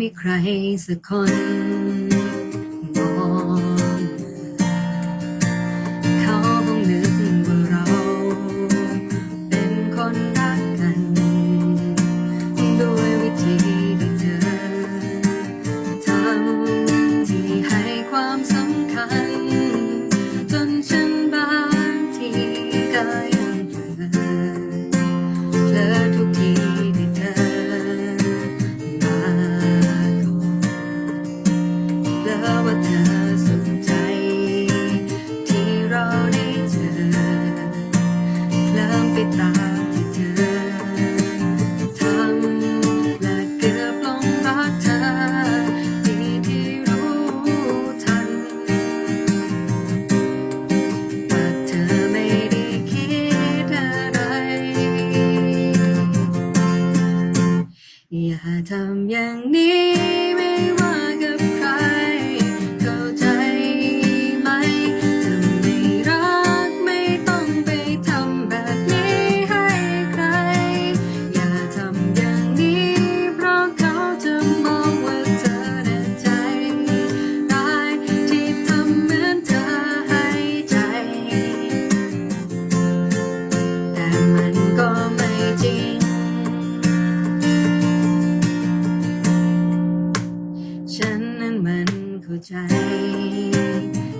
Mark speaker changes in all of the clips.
Speaker 1: มีใครสักคน ตาที่เธอทำและเกือบลงรักเธอดีที่รู้ทันแต่เธอไม่ได้คิดอะไร อย่าทำอย่างนี้ไม่ว่า You.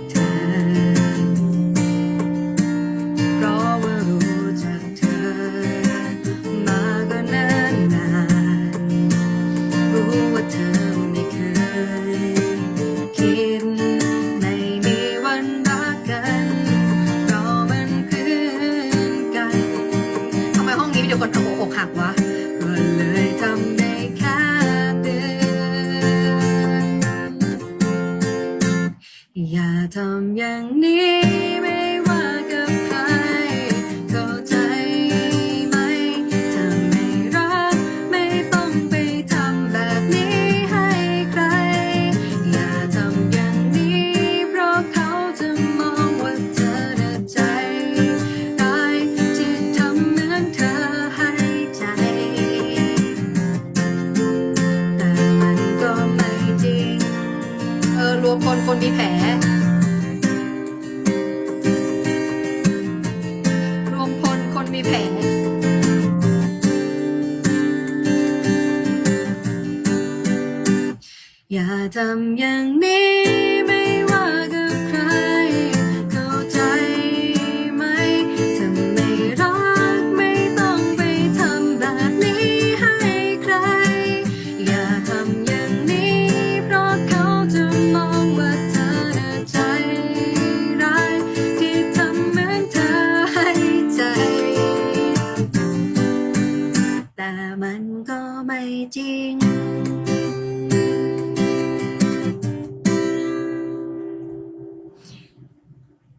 Speaker 1: ทำอย่างนี้ไม่ว่ากับใครเขาใจไหมถ้าไม่รักไม่ต้องไปทำแบบนี้ให้ใคร อย่าทำอย่างนี้ เพราะเขาจะมองว่าเธอใจร้ายที่ทำเหมือเธอให้ใจ แต่มันก็ไม่จริง เออรวมคนคนมีแผล あ人。